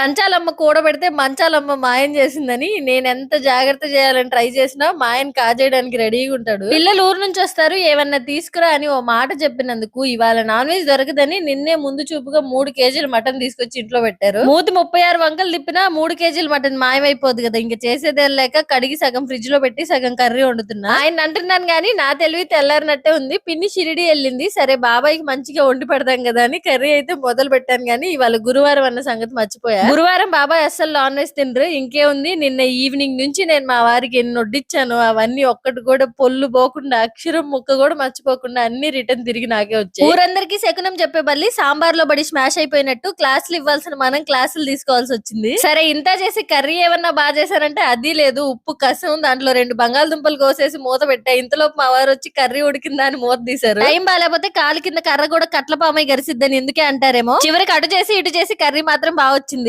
కంచాలమ్మ కూడబెడితే మంచాలమ్మ మాయం చేసిందని నేను ఎంత జాగ్రత్త చేయాలని ట్రై చేసినా మాయన్ కాజేయడానికి రెడీగా ఉంటాడు. పిల్లలు ఊరు నుంచి వస్తారు ఏమన్నా తీసుకురా అని ఓ మాట చెప్పినందుకు ఇవాళ నాన్ వెజ్ దొరకదని నిన్నే ముందు చూపుగా మూడు కేజీలు మటన్ తీసుకొచ్చి ఇంట్లో పెట్టారు. మూతి ముప్పై ఆరు వంకలు తిప్పినా మూడు కేజీలు మటన్ మాయమైపోద్ది కదా ఇంకా చేసేదే లేక కడిగి సగం ఫ్రిడ్జ్లో పెట్టి సగం కర్రీ వండుతున్నా. ఆయన అంటున్నాను గానీ నా తెలివి తెల్లారినట్టే ఉంది పిన్ని షిరిడి వెళ్ళింది సరే బాబాయ్కి మంచిగా వండి పెడతాం కదా అని కర్రీ అయితే మొదలు పెట్టాను గానీ ఇవాళ గురువారం అన్న సంగతి మర్చిపోయా. గురువారం బాబాయ్ అస్సలు నాన్ వెజ్ తినరు. ఇంకేముంది నిన్న ఈవినింగ్ నుంచి నేను మా వారికి ఎన్ని వడ్డిచ్చాను అవన్నీ ఒక్కటి కూడా పొల్లు పోకుండా అక్షరం ముక్క కూడా మర్చిపోకుండా అన్ని రిటర్న్ తిరిగి నాకే వచ్చాయి. ఊరందరికీ శకునం చెప్పే బల్లి సాంబార్లో పడి స్మాష్ అయిపోయినట్టు క్లాసులు ఇవ్వాల్సిన మనం క్లాసులు తీసుకోవాల్సి వచ్చింది. సరే ఇంత చేసి కర్రీ ఏమన్నా బాగా చేశారంటే అది లేదు. ఉప్పు కసం దాంట్లో రెండు బంగాళదుంపలు కోసేసి మూత పెట్టా. ఇంతలోపు మా వారు వచ్చి కర్రీ ఉడికిందా అని మూత తీశారు. టైం బాగాలేకపోతే కాలు కింద కర్ర కూడా కట్ల పామై గరిసిద్దని ఎందుకే అంటారేమో? చివరికి అటు చేసి ఇటు చేసి కర్రీ మాత్రం బాగా వచ్చింది.